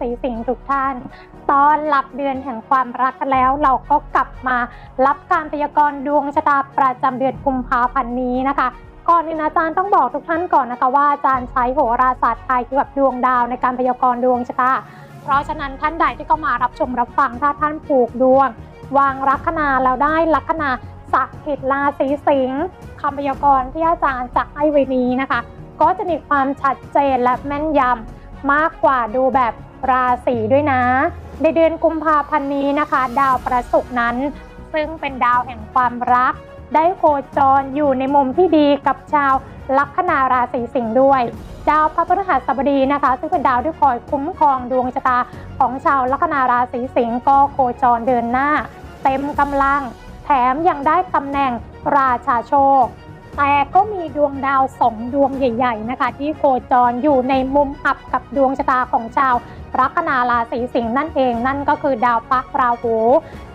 ศีสิงห์ทุกท่านตอนรับเดือนแห่งความรักกันแล้ว เราก็กลับมารับการพยากรณ์ดวงชะตาประจำเดือนกุมภาพันธ์นี้นะคะก่อนอื่นอาจารย์ต้องบอกทุกท่านก่อนนะคะว่าอาจารย์ใช้โหราศาสตร์ไทยเกี่ยวกับดวงดาวในการพยากรณ์ดวงชะตา เพราะฉะนั้นท่านใดที่เข้ามารับชมรับฟังถ้าท่านผูกดวง วางลัคนาแล้วได้ลัคนาสักถิตราศีสิงห์คำพยากรณ์ที่อาจารย์จะให้ไว้นี้นะคะ ก็จะมีความชัดเจนและแม่นยำ มากกว่าดูแบบราศีด้วยนะ ในเดือนกุมภาพันธ์นี้นะคะ ดาวประศุกร์นั้น ซึ่งเป็นดาวแห่งความรัก ได้โคจรอยู่ในมุมที่ดีกับชาวลัคนาราศีสิงห์ด้วย ดาวพระพฤหัสบดีนะคะ ซึ่งเป็นดาวที่คอยคุ้มครองดวงชะตาของชาวลัคนาราศีสิงห์ก็โคจรเดินหน้า เต็มกำลัง แถมยังได้ตำแหน่งราชาโชค แต่ก็มีดวงดาวสองดวงใหญ่ ๆ นะคะ ที่โคจรอยู่ในมุมอับกับดวงชะตาของชาวลัคนาราศีสิงห์นั่นเองนั่นก็คือดาวพระราหู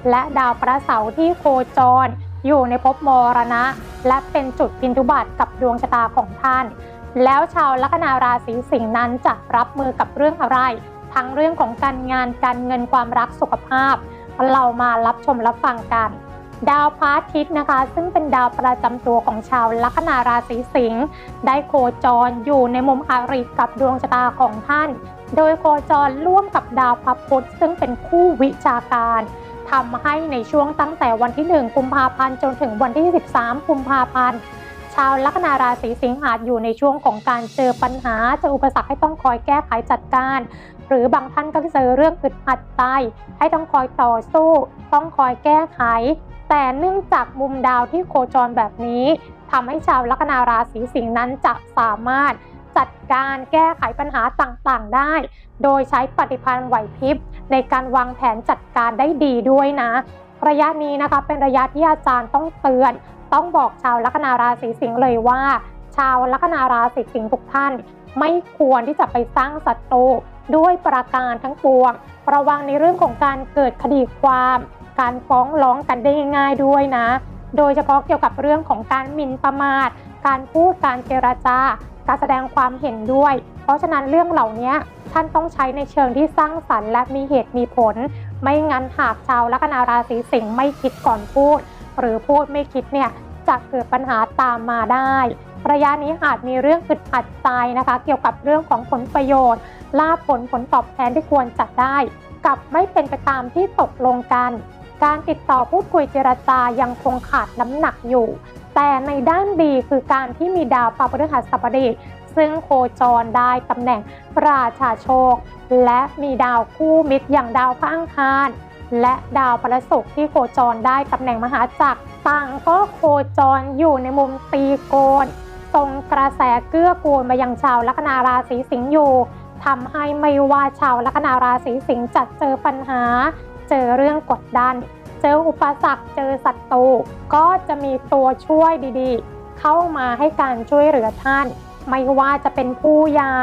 และดาวพระเสาร์ที่โคจร อยู่ในภพมรณะ และเป็นจุดพินทุบัติกับดวงชะตาของท่าน แล้วชาวลัคนาราศีสิงห์นั้นจะรับมือกับเรื่องอะไร ทั้งเรื่องของการงานการเงินความรักสุขภาพ เรามารับชมรับฟังกัน ดาวพระอาทิตย์นะคะ ซึ่งเป็นดาวประจำตัวของชาวลัคนาราศีสิงห์ได้โคจรอยู่ในมุมอาริกับดวงชะตาของท่าน โดยโคจรร่วมกับดาวพระพุธซึ่งเป็นคู่วิชาการทำให้ในช่วงตั้งแต่วันที่ 1 กุมภาพันธ์จนถึงวันที่ 13 กุมภาพันธ์ชาวลัคนาราศีสิงห์อาจอยู่ในช่วงของการเจอปัญหาเจออุปสรรคให้ต้องคอยแก้ไขจัดการ หรือบางท่านก็เจอเรื่องอึดอัดใจให้ต้องคอยต่อสู้ ต้องคอยแก้ไข แต่เนื่องจากมุมดาวที่โคจรแบบนี้ทำให้ชาวลัคนาราศีสิงห์นั้นจะสามารถจัดการแก้ไขปัญหาต่างๆได้ โดยใช้ปฏิพันธ์ไหวพริบในการวางแผนจัดการได้ดีด้วยนะ ระยะนี้นะคะเป็นระยะที่อาจารย์ต้องเตือน ต้องบอกชาวลัคนาราศีสิงห์เลยว่า ชาวลัคนาราศีสิงห์ทุกท่าน ไม่ควรที่จะไปสร้างศัตรูด้วยประการทั้งปวง ระวังในเรื่องของการเกิดคดีความ การฟ้องร้องกันได้ง่าย ๆด้วยนะ โดยเฉพาะเกี่ยวกับเรื่องของการหมิ่นประมาท การพูดการเจรจาการแสดงความเห็นด้วย เพราะฉะนั้นเรื่องเหล่านี้ท่านต้องใช้ในเชิงที่สร้างสรรค์และมีเหตุมีผล ไม่งั้นหากชาวลัคนาราศีสิงห์ไม่คิดก่อนพูด หรือพูดไม่คิดเนี่ยจะเกิดปัญหาตามมาได้ ระยะนี้อาจมีเรื่องอึดอัดใจนะคะ เกี่ยวกับเรื่องของผลประโยชน์ ลาภผลผลตอบแทนที่ควรจัดได้ กับไม่เป็นไปตามที่ตกลงกัน การติดต่อพูดคุยเจรจายังคงขาดน้ำหนักอยู่ แต่ในด้านดีคือการที่มีดาวพระพฤหัสบดี ซึ่งโคจรได้ตำแหน่งราชาโชค และมีดาวคู่มิตรอย่างดาวพระอังคารและดาวพฤหัสบที่โคจรได้ตำแหน่งมหาจักรต่างก็โคจรอยู่ในมุมตีโกนทรงกระแสเกื้อกูลมายังชาวลัคนาราศีสิงห์อยู่ทำให้ไม่ว่าชาวลัคนาราศีสิงห์จะเจอปัญหา เจอเรื่องกดดัน เจออุปสรรค เจอศัตรูก็จะมีตัวช่วยดีๆ เข้ามาให้การช่วยเหลือท่าน ไม่ว่าจะเป็นผู้ใหญ่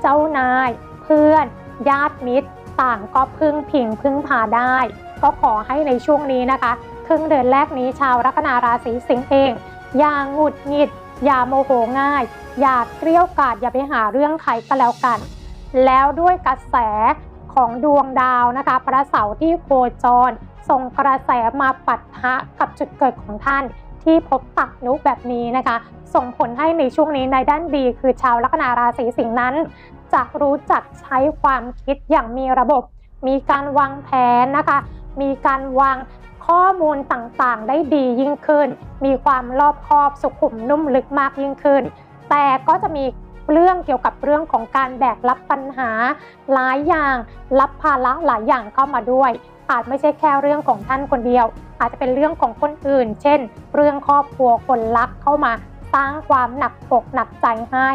เจ้านาย เพื่อน ญาติมิตร ต่างก็พึ่งพิงพึ่งพาได้ ก็ขอให้ในช่วงนี้นะคะ ครึ่งเดือนแรกนี้ชาวลัคนาราศีสิงห์เอง อย่างหงุดหงิดอย่าโมโหง่าย อย่าเกลี้ยวกราดอย่าไปหาเรื่องใครก็แล้วกัน แล้วด้วยกระแส ของดวงดาวนะคะพระเสาร์ที่โคจร ส่งกระแสมาปัดทะกับจุดเกิดของท่านที่พบตักนุแบบนี้นะคะ ส่งผลให้ในช่วงนี้ในด้านดีคือชาวลัคนาราศีสิงห์นั้น จะรู้จักใช้ความคิดอย่างมีระบบ มีการวางแผนนะคะ มีการวางข้อมูลต่างๆ ได้ดียิ่งขึ้น มีความรอบคอบสุขุมนุ่มลึกมากยิ่งขึ้น แต่ก็จะมี เรื่องเกี่ยวกับเรื่องของการแบกรับปัญหา หลายอย่างรับภาระหลายอย่างเข้ามาด้วย อาจไม่ใช่แค่เรื่องของท่านคนเดียว อาจจะเป็นเรื่องของคนอื่น เช่น เรื่องครอบครัวคนรักเข้ามาสร้างความหนักอกหนักใจให้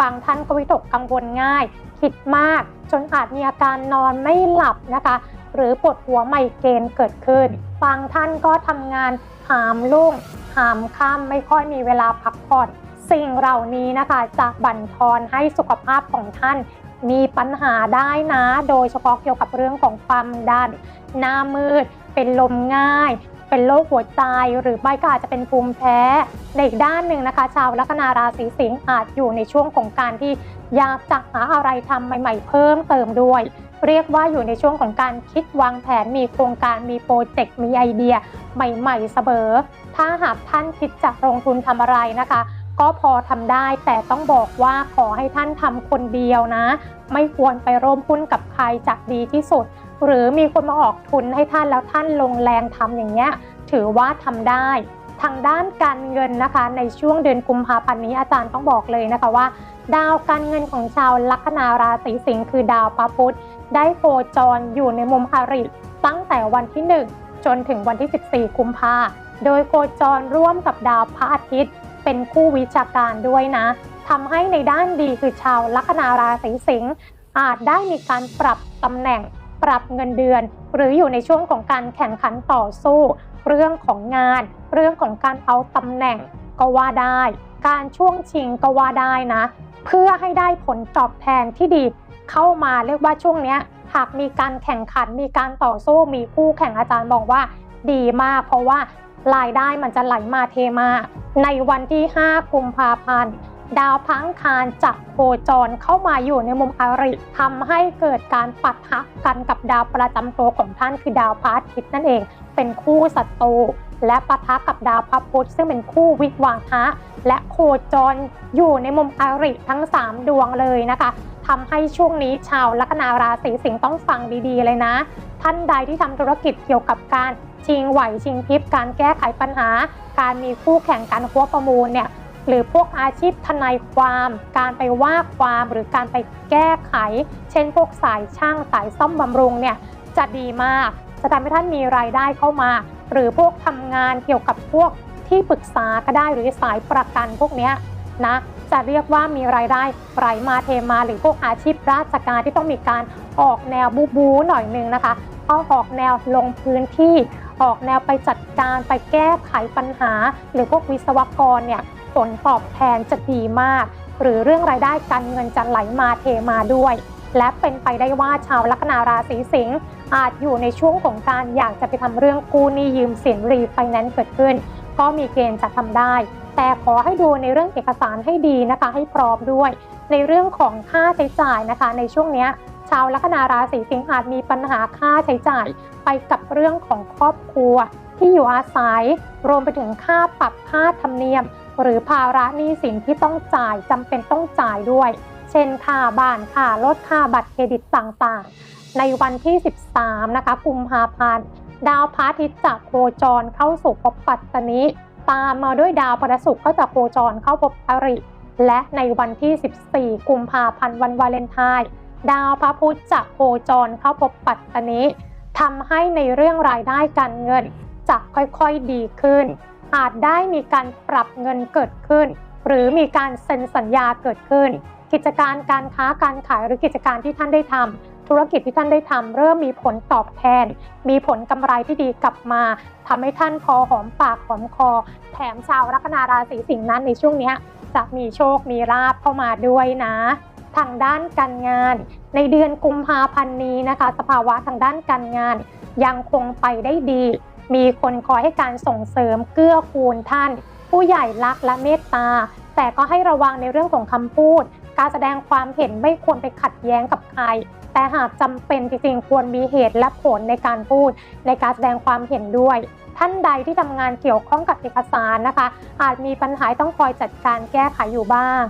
บางท่านก็วิตกกังวลง่าย คิดมาก จนอาจมีอาการนอนไม่หลับนะคะ หรือปวดหัวไมเกรนเกิดขึ้น บางท่านก็ทำงานหามลุ่งหามค่ำไม่ค่อยมีเวลาพักผ่อน สิ่งเหล่านี้นะคะจะบั่นทอนให้สุขภาพของท่านมีปัญหาได้นะ โดยเฉพาะเกี่ยวกับเรื่องของความดัน หน้ามืด เป็นลมง่าย เป็นโรคหัวใจ หรือไม่ก็อาจจะเป็นภูมิแพ้ ในอีกด้านหนึ่งนะคะ ชาวลัคนาราศีสิงห์อาจอยู่ในช่วงของการที่อยากจะหาอะไรทำใหม่ ๆ เพิ่มเติมด้วย เรียกว่าอยู่ในช่วงของการคิดวางแผน มีโครงการ มีโปรเจกต์ มีไอเดีย ใหม่ ๆ เสมอ ถ้าหากท่านคิดจะลงทุนทำอะไรนะคะ ก็พอทำได้ แต่ต้องบอกว่าขอให้ท่านทำคนเดียวนะ ไม่ควรไปร่วมหุ้นกับใครจะดีที่สุด หรือมีคนมาออกทุนให้ท่านแล้วท่านลงแรงทำอย่างเงี้ยถือว่าทำได้ทางด้านการเงินนะคะ ในช่วงเดือนกุมภาพันธ์นี้อาจารย์ต้องบอกเลยนะคะว่า ดาวการเงินของชาวลัคนาราศีสิงห์คือดาวพระพุธได้โคจรอยู่ในมุมอาริตั้งแต่วันที่ 1 จนถึงวันที่ 14 กุมภาโดยโคจรร่วมกับดาวพระอาทิตย์ เป็นคู่วิชาการด้วยนะทำให้ในด้านดีคือชาวลัคนาราศีสิงห์อาจได้มีการปรับตำแหน่ง ปรับเงินเดือน หรืออยู่ในช่วงของการแข่งขันต่อสู้ เรื่องของงาน เรื่องของการเอาตำแหน่งก็ว่าได้ การช่วงชิงก็ว่าได้นะ เพื่อให้ได้ผลตอบแทนที่ดีเข้ามาเรียกว่าช่วงนี้หากมีการแข่งขันมีการต่อสู้มีคู่แข่งอาจารย์บอกว่า ดีมาก เพราะว่ารายได้มันจะไหลมาเทมา ในวันที่ 5 กุมภาพันธ์ ดาวพังคารจะโคจรเข้ามาอยู่ในมุมอาริทำให้เกิดการปัทะกันกับดาวประจำตัวของท่านคือดาวพระอาทิตย์นั่นเอง เป็นคู่ศัตรูและปะทะกับดาวพระพุธซึ่งเป็นคู่วิวาทะและโคจรอยู่ในมุมอาริทั้ง 3 ดวงเลยนะคะทำให้ช่วงนี้ชาวลัคนาราศีสิงห์ต้องฟังดีๆเลยนะ ท่านใดที่ทำธุรกิจเกี่ยวกับการ ชิงไหวชิงพริบการแก้ไขปัญหา การมีคู่แข่งการควบประมูลเนี่ยหรือพวกอาชีพทนายความ การไปว่าความหรือการไปแก้ไข เช่นพวกสายช่างสายซ่อมบำรุงเนี่ยจะดีมาก จะทำให้ท่านมีรายได้เข้ามา หรือพวกทำงานเกี่ยวกับพวกที่ปรึกษาก็ได้หรือสายประกันพวกนี้นะจะเรียกว่ามีรายได้ไหลมาเทมา หรือพวกอาชีพราชการที่ต้องมีการออกแนวบูบูหน่อยนึงนะคะเอาออกแนวลงพื้นที่ ออกแนวไปจัดการไปแก้ไขปัญหา หรือพวกวิศวกรเนี่ยผลตอบแทนจะดีมาก หรือเรื่องรายได้การเงินจะไหลมาเทมาด้วย และเป็นไปได้ว่าชาวลัคนาราศีสิงห์อาจอยู่ในช่วงของการอยากจะไปทำเรื่องกู้หนี้ยืมสินรีไฟแนนซ์เกิดขึ้น ก็มีเกณฑ์จะทำได้ แต่ขอให้ดูในเรื่องเอกสารให้ดีนะคะให้พร้อมด้วย ในเรื่องของค่าใช้จ่ายนะคะ ในช่วงนี้าวลัคนาราศีสิงห์อาจมีปัญหาค่าใช้จ่าย ไปกับเรื่องของครอบครัว ที่อยู่อาศัย รวมไปถึงค่าปรับค่าธรรมเนียม หรือภาระหนี้สินที่ต้องจ่ายจำเป็นต้องจ่ายด้วย เช่นค่าบ้านค่ารถค่าบัตรเครดิตต่างๆ ในวันที่ 13 นะคะกุมภาพันธ์ดาวพระอาทิตย์จะโคจรเข้าสู่ภพปัตตนิตามมาด้วยดาวพฤหัสก็จะโคจรเข้าภพอริและในวันที่ 14 กุมภาพันธ์วันวาเลนไทน์ ดาวพระพุธจะโคจรเข้าภพปัตตานิทำให้ในเรื่องรายได้การเงินจะค่อยๆดีขึ้น อาจได้มีการปรับเงินเกิดขึ้น หรือมีการเซ็นสัญญาเกิดขึ้น กิจการการค้าการขายหรือกิจการที่ท่านได้ทำธุรกิจที่ท่านได้ทำเริ่มมีผลตอบแทน มีผลกำไรที่ดีกลับมาทำให้ท่านพอหอมปากหอมคอ แถมชาวลัคนาราศีสิงห์นั้นในช่วงนี้จะมีโชคมีลาภเข้ามาด้วยนะ ทางด้านการงาน ในเดือนกุมภาพันธ์นี้นะคะ สภาวะทางด้านการงาน ยังคงไปได้ดี มีคนคอยให้การส่งเสริมเกื้อกูลท่าน ผู้ใหญ่รักและเมตตา แต่ก็ให้ระวังในเรื่องของคำพูด การแสดงความเห็นไม่ควรไปขัดแย้งกับใครแต่หากจำเป็นจริงๆ ควรมีเหตุและผลในการพูด ในการแสดงความเห็นด้วย ท่านใดที่ทำงานเกี่ยวข้องกับเอกสารนะคะ อาจมีปัญหาต้องคอยจัดการแก้ไขอยู่บ้าง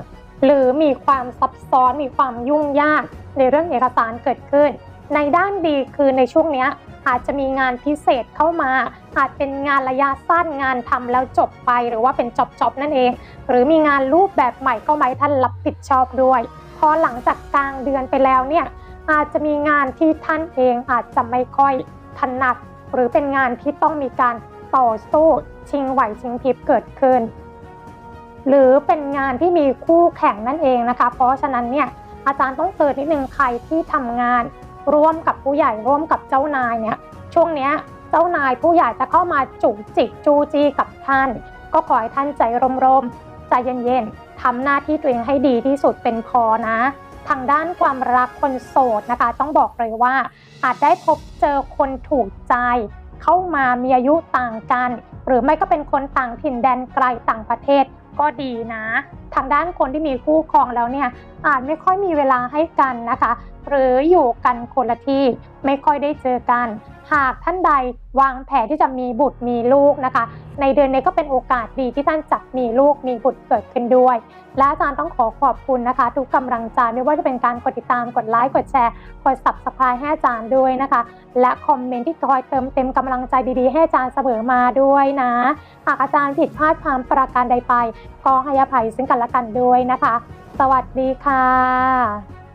หรือมีความซับซ้อนมีความยุ่งยากในเรื่องเอกสารเกิดขึ้น ในด้านดีคือในช่วงนี้อาจจะมีงานพิเศษเข้ามา อาจเป็นงานระยะสั้นงานทำแล้วจบไปหรือว่าเป็นจอบๆนั่นเอง หรือมีงานรูปแบบใหม่เข้ามาให้ท่านรับผิดชอบด้วย พอหลังจากกลางเดือนไปแล้วเนี่ยอาจจะมีงานที่ท่านเองอาจจะไม่ค่อยถนัดหรือเป็นงานที่ต้องมีการต่อสู้ชิงไหวชิงพริบเกิดขึ้น หรือเป็นงานที่มีคู่แข่งนั่นเองนะคะ เพราะฉะนั้นเนี่ยอาจารย์ต้องเตือนนิดนึงใครที่ทำงาน ร่วมกับผู้ใหญ่ร่วมกับเจ้านายเนี่ยช่วงเนี้ยเจ้านายผู้ใหญ่จะเข้ามาจุกจิกจูจีกับท่าน ก็ขอให้ท่านใจร่มๆใจเย็นๆทำหน้าที่ตัวเองให้ดีที่สุดเป็นพอนะ ทางด้านความรักคนโสดนะคะ ต้องบอกเลยว่า อาจได้พบเจอคนถูกใจ เข้ามามีอายุต่างกัน หรือไม่ก็เป็นคนต่างถิ่นแดนไกลต่างประเทศก็ดีนะ ทางด้านคนที่มีคู่ครองแล้วเนี่ยอาจไม่ค่อยมีเวลาให้กันนะคะ หรืออยู่กันคนละที่ไม่ค่อยได้เจอกัน หากท่านใดวางแผนที่จะมีบุตรมีลูกนะคะ ในเดือนนี้ก็เป็นโอกาสดีที่ท่านจะมีลูกมีบุตรเกิดขึ้นด้วย และอาจารย์ต้องขอขอบคุณนะคะ ทุกกำลังใจไม่ว่าจะเป็นการกดติดตามกดไลค์กดแชร์กด subscribe ให้อาจารย์ด้วยนะคะ และคอมเมนต์ที่คอยเติมเต็มกำลังใจดีๆ ให้อาจารย์เสมอมาด้วยนะหากอาจารย์ผิดพลาดพลังประการใดไปก็ให้อภัยซึ่งกันและกันด้วยนะคะ สวัสดีค่ะ